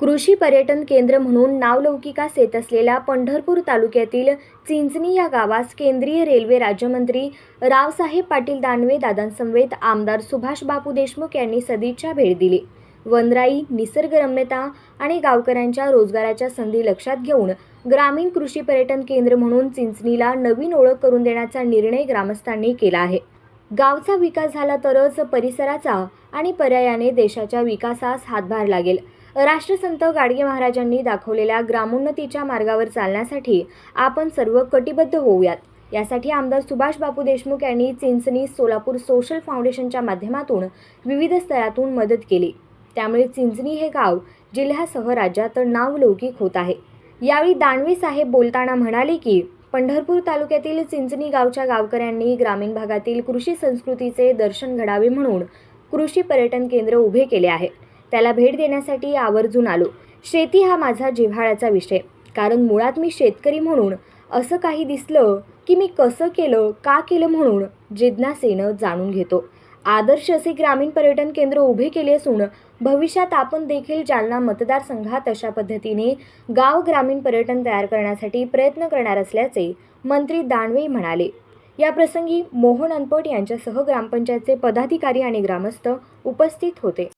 कृषी पर्यटन केंद्र म्हणून नावलौकिकास येत असलेल्या पंढरपूर तालुक्यातील चिंचणी या गावास केंद्रीय रेल्वे राज्यमंत्री रावसाहेब पाटील दानवे दादांसमवेत आमदार सुभाष बापू देशमुख यांनी सदिच्छा भेट दिली. वनराई निसर्गरम्यता आणि गावकऱ्यांच्या रोजगाराच्या संधी लक्षात घेऊन ग्रामीण कृषी पर्यटन केंद्र म्हणून चिंचणीला नवीन ओळख करून देण्याचा निर्णय ग्रामस्थांनी केला आहे. गावचा विकास झाला तरच परिसराचा आणि पर्यायाने देशाच्या विकासास हातभार लागेल. राष्ट्रसंत गाडगे महाराजांनी दाखवलेल्या ग्रामोन्नतीच्या मार्गावर चालण्यासाठी आपण सर्व कटिबद्ध होऊयात. यासाठी आमदार सुभाष बापू देशमुख यांनी चिंचणी सोलापूर सोशल फाउंडेशनच्या माध्यमातून विविध स्तरातून मदत केली. त्यामुळे चिंचणी हे गाव जिल्ह्यासह राज्यात नावलौकिक होत आहे. यावेळी दानवे साहेब बोलताना म्हणाले की पंढरपूर तालुक्यातील चिंचणी गावच्या गावकऱ्यांनी ग्रामीण भागातील कृषी संस्कृतीचे दर्शन घडावे म्हणून कृषी पर्यटन केंद्र उभे केले आहे. त्याला भेट देण्यासाठी आवर्जून आलो. शेती हा माझा जिव्हाळ्याचा विषय. कारण मुळात मी शेतकरी म्हणून असं काही दिसलं की मी कसं केलं का केलं म्हणून जिज्ञासेनं जाणून घेतो. आदर्श असे ग्रामीण पर्यटन केंद्र उभे केले असून भविष्यात आपण देखील जालना मतदारसंघात अशा पद्धतीने गाव ग्रामीण पर्यटन तयार करण्यासाठी प्रयत्न करणार असल्याचे मंत्री दानवे म्हणाले. या प्रसंगी मोहन अनपट यांच्यासह ग्रामपंचायतचे पदाधिकारी आणि ग्रामस्थ उपस्थित होते.